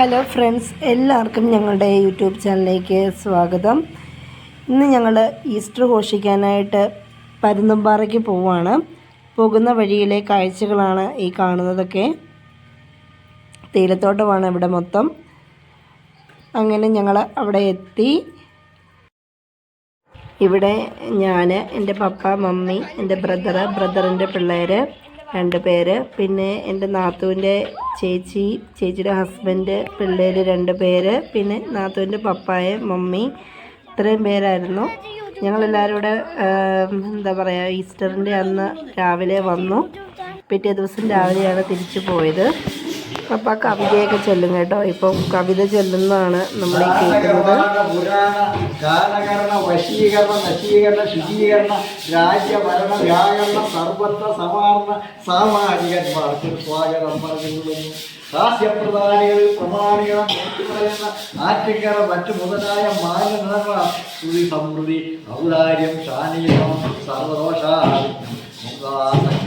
Hello friends എല്ലാവർക്കും ഞങ്ങളുടെ YouTube ചാനലിലേക്ക് സ്വാഗതം. ഇന്ന് ഞങ്ങൾ ഈസ്റ്റർ ഘോഷിക്കാനായിട്ട് പരുന്തുംപാറയ്ക്ക് പോവാണ്. പോകുന്ന വഴിയിലെ കാഴ്ചകളാണ് ഈ കാണുന്നതൊക്കെ. തേയിലത്തോട്ടമാണ് ഇവിടെ മൊത്തം. അങ്ങനെ ഞങ്ങൾ അവിടെ എത്തി. ഇവിടെ ഞാൻ എന്റെ പപ്പ മമ്മി എന്റെ ബ്രദറ് ബ്രദറിന്റെ പിള്ളേർ രണ്ട് പേര് പിന്നെ എന്റെ നാത്തുവിന്റെ ചേച്ചി ചേച്ചിയുടെ ഹസ്ബൻഡ് പിള്ളേർ രണ്ട് പേര് പിന്നെ നാത്തുവിന്റെ പപ്പായ മമ്മി. ഇത്രയും പേരായിരുന്നു. ഞങ്ങളെല്ലാവരും ഇവിടെ എന്താ പറയുക ഈസ്റ്ററിന്റെ അന്ന് രാവിലെ വന്നു. പിറ്റേ ദിവസം രാവിലെയാണ് തിരിച്ചു പോയത്. പപ്പ കവിതയൊക്കെ ചൊല്ലും കേട്ടോ ഇപ്പം കവിത ചൊല്ലുന്നതാണ് നമ്മൾ ഈ കേൾക്കുന്നത് കാലകരണ വശീകരണ നശീകരണ ശുചീകരണ രാജ്യഭരണ വ്യാകരണ സർവത്ര സമാർണ സാമാജികന്മാർക്ക് സ്വാഗതം പറഞ്ഞുകൊള്ളുന്നു ഹാസ്യപ്രധാനികളിൽ പ്രമാണികളും പറയുന്ന ആറ്റിക്കര മറ്റു മുതലായ മാനനിറങ്ങള ശ്രുതി സമൃദ്ധി ഔദാര്യം ശാനീയം സർവദോഷാ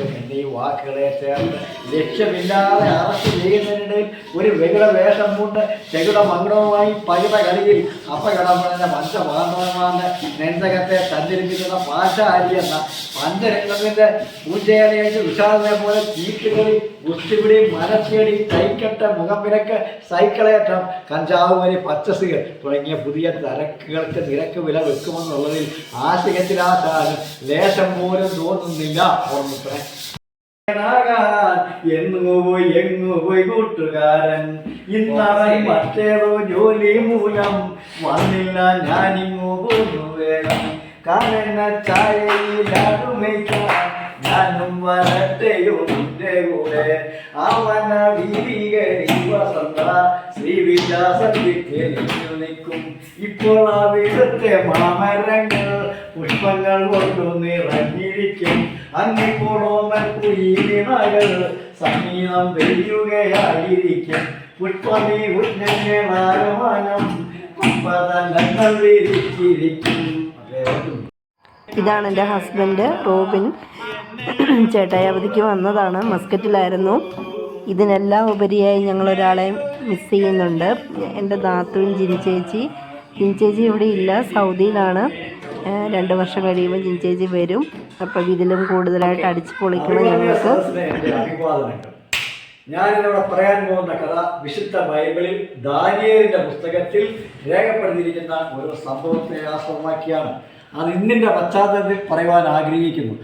എന്നീ വാക്കുകളെ ചേർത്ത് ലക്ഷ്യമില്ലാതെ അറസ്റ്റ് ചെയ്യുന്നതിനിടയിൽ ഒരു വെകുള വേഷം കൊണ്ട് ചെകുട മംഗളവുമായി പകിട കളിയിൽ അപകടപ്പെടുന്ന പഞ്ചമാധവമാന്റെ നെന്തകത്തെ സഞ്ചരിപ്പിക്കുന്ന പാശാരി എന്ന പഞ്ചരംഗത്തിന്റെ പൂജയാലയച്ച് വിശാലതയെ പോലെ ചീട്ടുകളി ഉസ്തിപിടി മനസ്സേടി മുഖം വിരക്ക് സൈക്കിളേറ്റം കഞ്ചാവ് വരി പച്ചസികൾ തുടങ്ങിയ പുതിയ തിരക്കുകൾക്ക് നിരക്ക് വില വെക്കുമെന്നുള്ളതിൽ ആശയത്തിലാശാനും ലേശം പോലും തോന്നുന്നില്ല ാകാൻ എങ്ങു പോയി എങ്ങു പോയി കൂട്ടുകാരൻ? ഇന്നറയി മറ്റേതോ ജോലി മൂലം വന്നില്ല ഞാനിങ്ങു പോന്നു വേണം കാരണ ചായയിലാടുമയ്ക്കാൻ ഞാനും വരട്ടെയോ നിന്റെ കൂടെ. അവന വീതികരി വസന്ത ശ്രീവിലാസത്തിൽ തെളിഞ്ഞു നിൽക്കും. ഇപ്പോൾ ആ വീടത്തെ മാമരങ്ങൾ പുഷ്പങ്ങൾ കൊണ്ടു നിറഞ്ഞിരിക്കും. അന്നിപ്പോളോമൽ കുയിലിനകൾ സംഗീതം പെയ്യുകയായിരിക്കും. പുഷ്പമീ ഉജ്ജന്യമാനം പുഷ്പതങ്ങൾ വിരിച്ചിരിക്കും. ഇതാണ് എന്റെ ഹസ്ബൻഡ് റോബിൻ. ചേട്ടായി അവധിക്ക് വന്നതാണ്. മസ്കറ്റിലായിരുന്നു. ഇതിനെല്ലാം ഉപരിയായി ഞങ്ങൾ ഒരാളെ മിസ് ചെയ്യുന്നുണ്ട്. എന്റെ നാത്തുവിൻ ജിനി ചേച്ചി ജിനി ഇവിടെ ഇല്ല സൗദിയിലാണ്. രണ്ട് വർഷം കഴിയുമ്പോൾ ജിഞ്ചേജി വരും. അപ്പം ഇതിലും കൂടുതലായിട്ട് അടിച്ചു പൊളിക്കണം ഞങ്ങൾക്ക്. ഞാനിവിടെ പറയാൻ പോകുന്ന കഥ വിശുദ്ധ ബൈബിളിൽ ദാനിയേലിന്റെ പുസ്തകത്തിൽ രേഖപ്പെടുത്തിയിരിക്കുന്ന ഒരു സംഭവത്തെ ആസ്പദമാക്കിയാണ്. അത് ഇന്നിന്റെ പശ്ചാത്തലത്തിൽ പറയുവാൻ ആഗ്രഹിക്കുന്നു.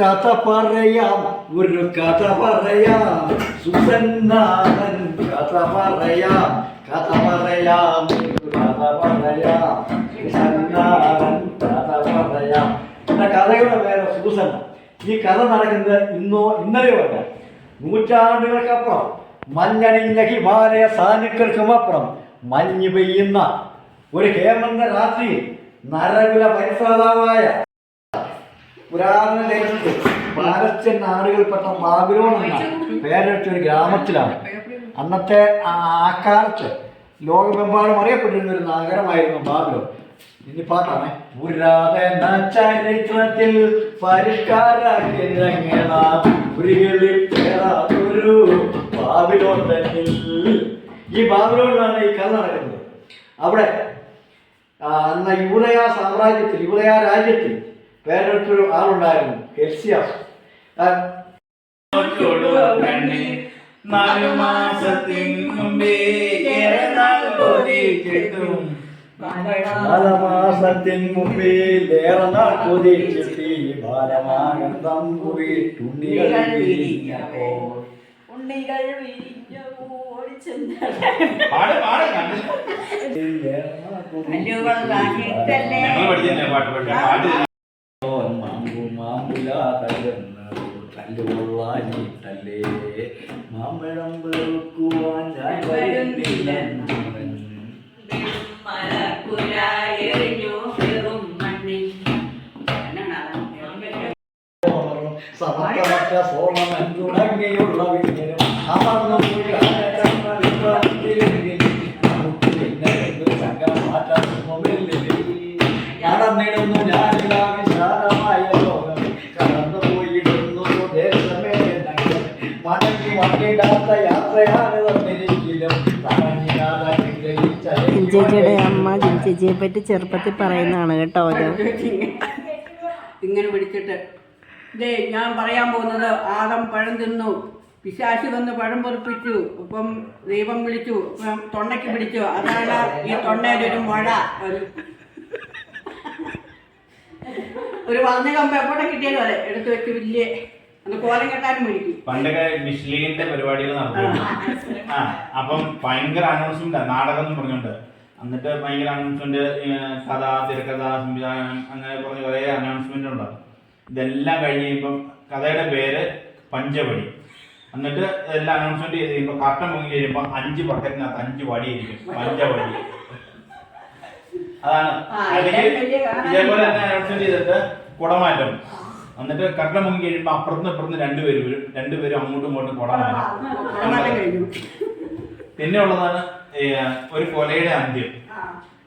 കഥ പറയാം ഒരു കഥ പറയാം. സുസന്നാഥൻ കഥ പറയാം കഥ പറയാം കഥ പറയാം. സുസന്നാഥൻ പറയാം എന്ന കഥയുടെ പേര് സൂസന്ന ഈ കഥ നടക്കുന്നത് ഇന്നോ ഇന്നലെയോ അല്ല നൂറ്റാണ്ടുകൾക്കപ്പുറം മഞ്ഞണിഞ്ഞ ഹിമാലയ സാനുക്കൾക്കുമപ്പുറം മഞ്ഞ് പെയ്യുന്ന ഒരു ഹേമന്ത രാത്രിയിൽ നരകുല പരിശ്രാതാവായ പുരാതന ലേഖനത്തിൽ പാലസ്തീൻ നാടുകൾപ്പെട്ട ബാബിലോൺ എന്ന ഒരു ഗ്രാമത്തിലാണ്. അന്നത്തെ ആ കാലത്ത് ലോകമെമ്പാടും അറിയപ്പെട്ടിരുന്ന ഒരു നഗരമായിരുന്നു ബാബിലോൺ. ഇനി പാട്ടാണ്. പുരാതന ചരിത്രത്തിൽ ഈ ബാബിലോണിലാണ് ഈ കഥ നടക്കുന്നത്. അവിടെ അന്ന് യൂതയ സാമ്രാജ്യത്തിൽ യൂതയ രാജ്യത്തിൽ വേറൊരു ആളുണ്ടായിരുന്നു ഹെൽസിയാസ്. നാലു മാസത്തിനു കൊതിച്ചിട്ടും കാലമാസത്തിൻ മുമ്പിൽ ഏറെ നാൾ കൊതിച്ചെത്തി ഭാരമാകം തമ്പുവിട്ടുണ്ണികൾ വിരിഞ്ഞപ്പോൾ ഉണ്ണികൾ പാട് പാട് കണ്ടു പിന്നെ എന്ത് സംഘം മാറ്റാൻ ശ്രമമില്ലേ? നടന്നിടുന്നു ഞാനിതാ വിശാലമായ ലോകം കടന്നു പോയിടുന്നു ദേശമേ മടങ്ങി വന്നിടാത്ത യാത്രയാണ് ചേച്ചിയെ പറ്റി ചെറുപ്പത്തിൽ പറയുന്നതാണ് കേട്ടോ അത് ഇങ്ങനെ പിടിച്ചിട്ട് ദേ ഞാൻ പറയാൻ പോകുന്നത് ആദം പഴം തിന്നു പിശാശി വന്ന് പഴം പൊറിപ്പിച്ചു ഇപ്പം ദൈവം വിളിച്ചു തൊണ്ടയ്ക്ക് പിടിച്ചു. അതാണ് ഈ തൊണ്ടയിലൊരു മുഴ. ഒരു ഒരു വളഞ്ഞ കമ്പ് എപ്പോഴെ കിട്ടിയാലും അതെ എടുത്തു വെച്ച് വലിയ അന്ന് കോലം കെട്ടാനും മേടിക്കും. പണ്ടൊക്കെ മിഷ്ലീനിന്റെ പരിപാടികൾ നടത്തുന്നു ആ അപ്പം ഭയങ്കര അനൗൺസ്മെന്റ് നാടകം എന്ന് പറഞ്ഞുകൊണ്ട്. എന്നിട്ട് ഭയങ്കര അനൗൺസ്മെന്റ് കഥ തിരക്കഥ സംവിധാനം അങ്ങനെ പറഞ്ഞ കുറേ അനൗൺസ്മെന്റ് ഉണ്ടാവും ഇതെല്ലാം കഴിഞ്ഞ് കഴിയുമ്പം കഥയുടെ പേര് പഞ്ചവടി. എന്നിട്ട് എല്ലാം അനൗൺസ്മെന്റ് ചെയ്ത് കഴിയുമ്പോൾ കട്ടൻ പൊങ്ങി കഴിയുമ്പോൾ അഞ്ച് ബക്കറ്റിനകത്ത് അഞ്ച് വടിയായിരിക്കും. പഞ്ചവടി. അതാണ്. അല്ലെങ്കിൽ ഇതേപോലെ തന്നെ അനൗൺസ്മെന്റ് ചെയ്തിട്ട് കുടമാറ്റം. എന്നിട്ട് കട്ടൻ പൊങ്ങി കഴിയുമ്പോൾ അപ്പുറത്തും ഇപ്പുറത്തും രണ്ടുപേരും വരും. രണ്ടുപേരും അങ്ങോട്ടും ഇങ്ങോട്ടും കുടമാറ്റം. പിന്നെ ഉള്ളതാണ് ഒരു കൊലയുടെ അന്ത്യം.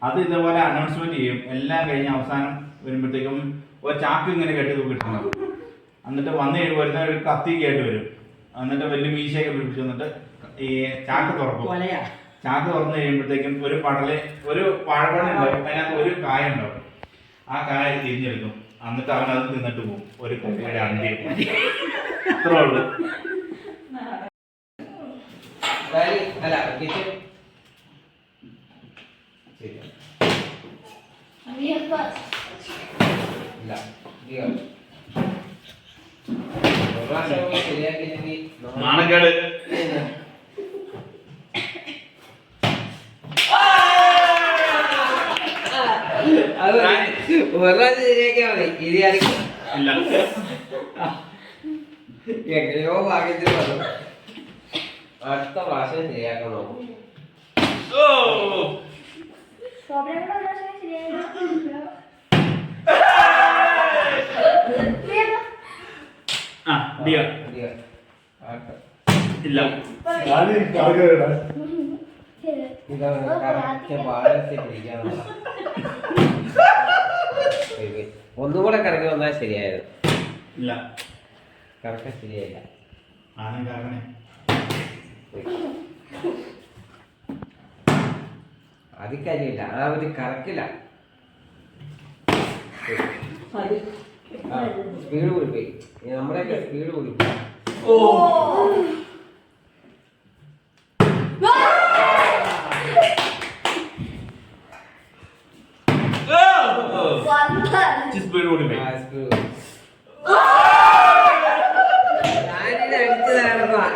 അത് ഇതേപോലെ അനൗൺസ്മെന്റ് ചെയ്യും. എല്ലാം കഴിഞ്ഞ് അവസാനം വരുമ്പോഴത്തേക്കും ഒരു ചാക്ക് ഇങ്ങനെ കെട്ടി തൂക്കിട്ടുണ്ട് എന്നിട്ട് വന്നു കഴിയുമ്പോൾ ഒരു കത്തി കേട്ട് വരും. എന്നിട്ട് വലിയ മീശയൊക്കെ പിടിപ്പിച്ചു എന്നിട്ട് ഈ ചാക്ക് തുറക്കും. ചാക്ക് തുറന്നു കഴിയുമ്പോഴത്തേക്കും ഒരു പടൽ ഒരു വാഴപ്പഴം ഉണ്ടാവും അതിനകത്ത് ഒരു കായ ഉണ്ടാവും. ആ കായ തിരിഞ്ഞെടുക്കും. എന്നിട്ട് അവൻ അത് തിന്നിട്ട് പോകും ഒരു കൊലയുടെ അന്ത്യം. ഇത്രേ ഉള്ളൂ. അല്ല ശരി ഇല്ല ശരിയാക്കിയില്ലെങ്കിൽ നാണക്കേട് അത് ഒരു പ്രാവശ്യം ശരിയാക്കിയാൽ മതി ഇനി ആർക്കും എങ്ങനെയോ ഭാഗ്യത്തിന് വന്നു അടുത്ത പ്രാവശ്യം ശരിയാക്കാൻ ഓ ആ ഡിയോ. ഇല്ല. ഞാൻ കറക്കുകയാണ്. ഇതാണ് കറക്റ്റ് ബാലൻസ് പിടിക്കാനുള്ള ഒന്നും കൂടെ കറങ്ങി വന്നാൽ ശരിയായിരുന്നു. ഇല്ല. കറക്റ്റ് ശരിയായില്ല. ആനം കാരണേ അത് കാര്യമില്ല ആ ഒരു കറക്കില്ല. സ്പീഡ് കൂടിപ്പോയി. നമ്മുടെയൊക്കെ സ്പീഡ് കൂടിപ്പോയി. ഓ. സ്പീഡ്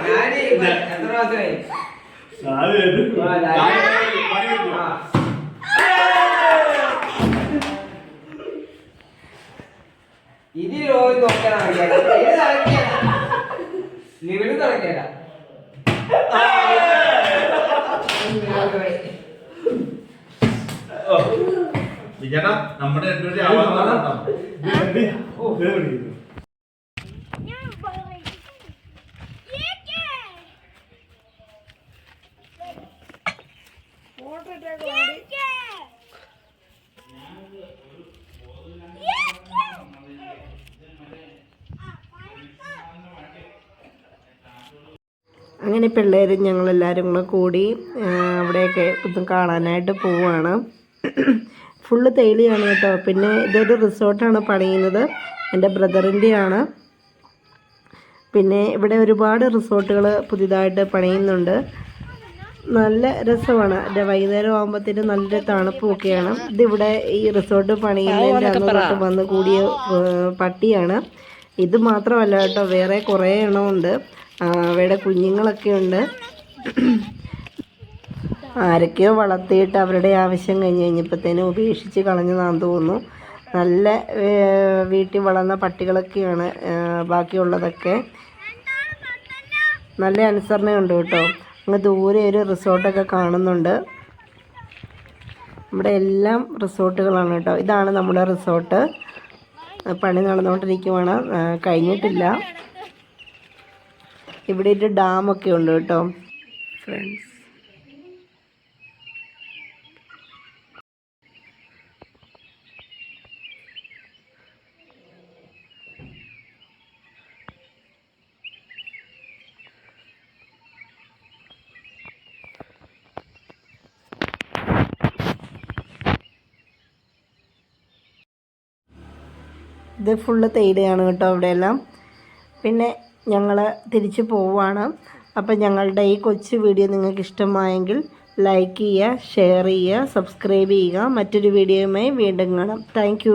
ഞാനിത് എത്ര മാസമായി ഇനി രോഗം നോക്കാൻ നടക്കില്ല ഓ. വിജയേട്ടാ നമ്മുടെ രണ്ടുപേരുടെ ആവാൻ ഇത് കണ്ടി. ഓ, ദേ പിടിക്കുന്നു. അങ്ങനെ പിള്ളേരും ഞങ്ങളെല്ലാവരും കൂടെ കൂടി അവിടെയൊക്കെ ഒന്ന് കാണാനായിട്ട് പോവുകയാണ് ഫുള്ള് തേയിലയാണ് കേട്ടോ. പിന്നെ ഇതൊരു റിസോർട്ടാണ് പണിയുന്നത്. എന്റെ ബ്രദറിന്റെയാണ്. പിന്നെ ഇവിടെ ഒരുപാട് റിസോർട്ടുകൾ പുതിയതായിട്ട് പണിയുന്നുണ്ട്. നല്ല രസമാണ്. എന്റെ വൈകുന്നേരം ആകുമ്പോഴത്തേന് നല്ല തണുപ്പൊക്കെയാണ്. ഇതിവിടെ ഈ റിസോർട്ട് പണിയുന്നതിന്റെ അന്ന് തൊട്ട് വന്ന് കൂടിയ പട്ടിയാണ്. ഇത് മാത്രമല്ല കേട്ടോ വേറെ കുറേ എണ്ണമുണ്ട് അവയുടെ കുഞ്ഞുങ്ങളൊക്കെ ഉണ്ട്. ആരൊക്കെയോ വളർത്തിയിട്ട് അവരുടെ ആവശ്യം കഴിഞ്ഞ് കഴിഞ്ഞപ്പോഴത്തേനും ഉപേക്ഷിച്ച് കളഞ്ഞതാണെന്ന് തോന്നുന്നു. നല്ല വീട്ടിൽ വളർന്ന പട്ടികളൊക്കെയാണ് ബാക്കിയുള്ളതൊക്കെ. നല്ല അനുസരണയുണ്ട് കേട്ടോ. അങ്ങ് ദൂരെ ഒരു റിസോർട്ടൊക്കെ കാണുന്നുണ്ട്. ഇവിടെ എല്ലാം റിസോർട്ടുകളാണ് കേട്ടോ. ഇതാണ് നമ്മുടെ റിസോർട്ട്. പണി നടന്നുകൊണ്ടിരിക്കുവാണ്. കഴിഞ്ഞിട്ടില്ല. ഇവിടെ ഒരു ഡാമൊക്കെ ഉണ്ട് കേട്ടോ. ഫ്രണ്ട്സ് ഇത് ഫുള്ള് തേയിലയാണ് കേട്ടോ അവിടെയെല്ലാം. പിന്നെ ഞങ്ങൾ തിരിച്ചു പോവുകയാണ് അപ്പം ഞങ്ങളുടെ ഈ കൊച്ചു വീഡിയോ നിങ്ങൾക്ക് ഇഷ്ടമായെങ്കിൽ ലൈക്ക് ചെയ്യുക ഷെയർ ചെയ്യുക സബ്സ്ക്രൈബ് ചെയ്യുക. മറ്റൊരു വീഡിയോയുമായി വീണ്ടും കാണാം. താങ്ക്